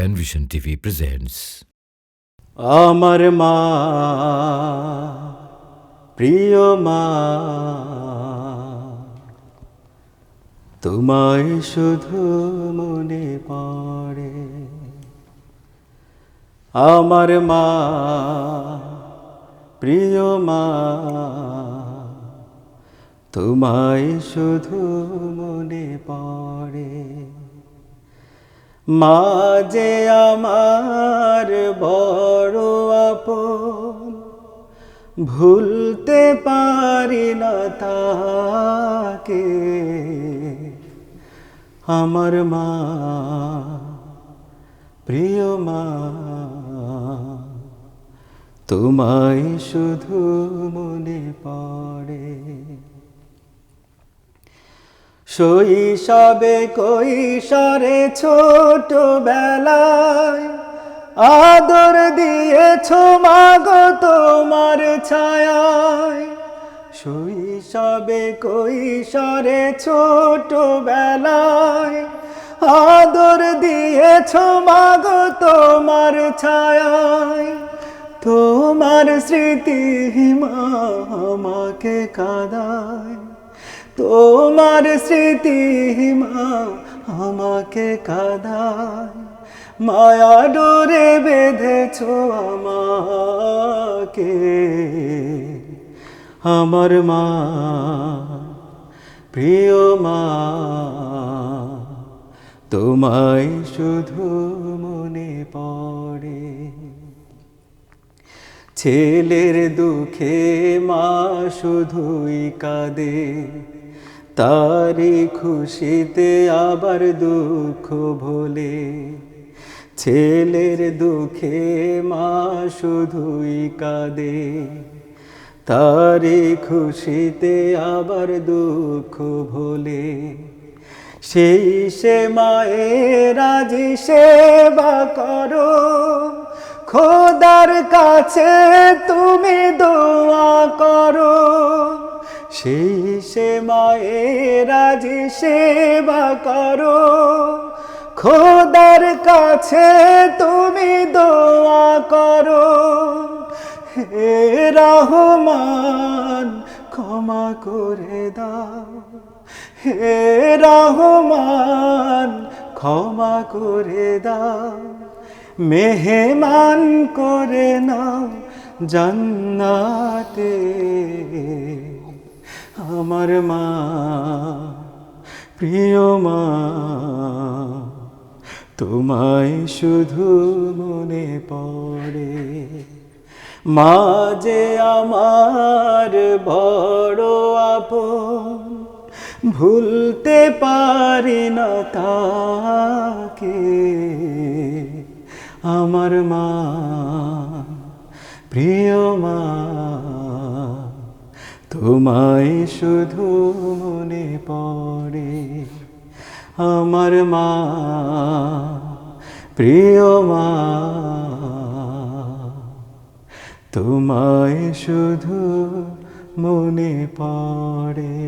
Penvision TV presents আমার মা প্রিয় মা তোমায় শুধু মনে পড়ে আমার মা প্রিয় মা তোমায় শুধু মনে পড়ে মা যে আমার বড় আপন, ভুলতে পারি না তাকে। আমার মা, প্রিয় মা, তোমায় শুধু মনে পড়ে। শৈশবে কৈশোরে ছোট বেলায় আদর দিয়েছ মাগো তোমার ছায়ায়। শৈশবে কৈশোরে ছোট বেলায় আদর দিয়েছ মাগো তোমার ছায়ায়। তোমার স্মৃতি আমাকে কাদায়। তোমার স্মৃতি মা আমাকে কাদায়। মায়া ডোরে বেঁধেছ আমাকে। আমার মা, প্রিয় মা, তোমায় শুধু মনে পড়ে। ছেলের দুঃখে মা শুধুই কাঁদে। তারি খুশিতে আবার দুঃখ ভোলে। ছেলের দুঃখে মা শুধুই কাঁদে। তারি খুশিতে আবার দুঃখ ভোলে। সেই সে মায়ের আজি সেবা করো। খোদার কাছে তুমি দোয়া করো। সে মায়ের আজি সেবা করো। খোদার কাছে তুমি দোয়া করো। হে রহমান, ক্ষমা করে দাও। হে রহমান, ক্ষমা করে দাও। মেহমান করে নাও জান্নাতে। আমার মা, প্রিয় মা, তোমায় শুধু মনে পড়ে। মা যে আমার বড় আপন, ভুলতে পারি না তাকে। আমার মা, প্রিয় মা তোমায় শুধু মনে পড়ে আমার মা প্রিয় মা। তোমায় শুধু মনে পড়ে।